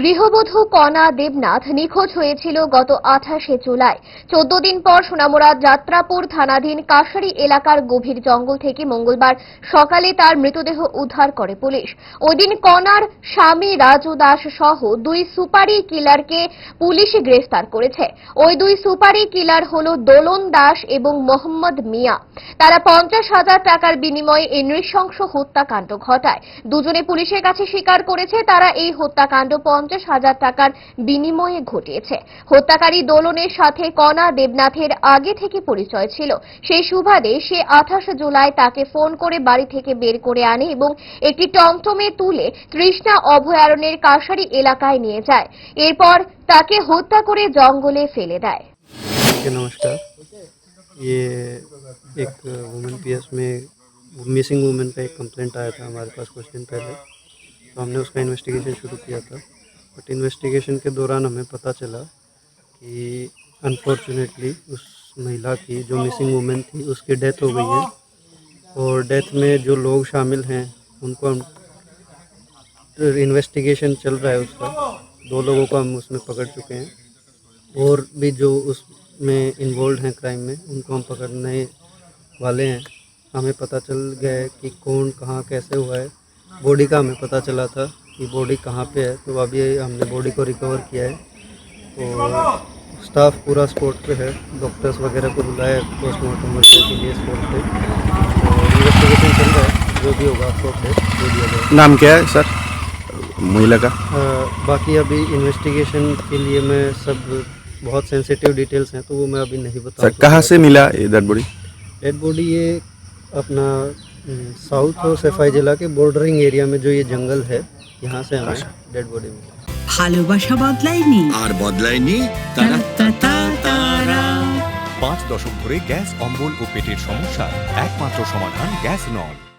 গৃহবধূ কণা দেবনাথ নিখোঁজ হয়েছিল গত আঠাশে জুলাই। চোদ্দ দিন পর সোনামুড়া যাত্রাপুর থানাধীন কাশারি এলাকার গভীর জঙ্গল থেকে মঙ্গলবার সকালে তার মৃতদেহ উদ্ধার করে পুলিশ। ওইদিন কণার স্বামী রাজু দাস সহ দুই সুপারি কিলারকে পুলিশ গ্রেফতার করেছে। ওই দুই সুপারি কিলার হল দোলন দাস এবং মোহাম্মদ মিয়া। তারা পঞ্চাশ হাজার টাকার বিনিময়ে এই নৃশংস হত্যাকাণ্ড ঘটায়। দুজনে পুলিশের কাছে স্বীকার করেছে, তারা এই হত্যাকাণ্ড পঞ্চাশ হাজার টাকার বিনিময়ে ঘটিয়েছে হত্যাকারী দোলনের সাথে কণা দেবনাথের আগে থেকে পরিচয় ছিল সেই সুবাদে সে আঠাশ জুলাই তাকে ফোন করে বাড়ি থেকে বের করে আনে এবং একটি টমটমে তুলে তৃষ্ণা অভয়ারণ্যের কাশারি এলাকায় নিয়ে যায় এরপর তাকে হত্যা করে জঙ্গলে ফেলে দেয় जी नमस्कार ये एक वुमेन पीएस में मिसिंग वुमेन का एक कंप्लेंट आया था हमारे पास कुछ दिन पहले तो हमने उसका इन्वेस्टिगेशन शुरू किया था बट इन्वेस्टिगेशन के दौरान हमें पता चला कि अनफॉर्चुनेटली उस महिला की जो मिसिंग वुमेन थी, उसकी डेथ हो गई है। और डेथ में जो लोग शामिल हैं, उनको हम इन्वेस्टिगेशन चल रहा है उसका। दो लोगों को हम उसमें पकड़ चुके हैं। और भी जो उसमें इन्वॉल्व हैं क्राइम में, उनको हम पकड़ने वाले हैं। हमें पता चल गया है कि कौन, कहाँ, कैसे हुआ है। बॉडी का हमें पता चला था। कि बॉडी कहाँ पे है? तो अभी हमने बॉडी को रिकवर किया है। और स्टाफ पूरा स्पॉट पे है। डॉक्टर्स वगैरह को बुलाया है पोस्टमार्टम वगैरह के लिए स्पॉट पे। और इन्वेस्टिगेशन चल रहा है। जो भी होगा आपको अपडेट दे दिया जाएगा। नाम क्या है सर? महिला का? बाकी अभी इन्वेस्टिगेशन के लिए मैं सब बहुत सेंसिटिव डिटेल्स हैं तो वो मैं अभी नहीं बता सर कहाँ से मिला ये डेड बॉडी डेड बॉडी ये अपना साउथ और सफ़ाई जिला के बॉर्डरिंग एरिया में जो ये जंगल है यहाँ से हमें डेड बॉडी मिला ভালোবাসা বদলায়নি আর বদলায়নি তারা তারা তারা পাঁচ দশক ধরে গ্যাস অম্বল ও পেটের সমস্যার একমাত্র সমাধান গ্যাস নল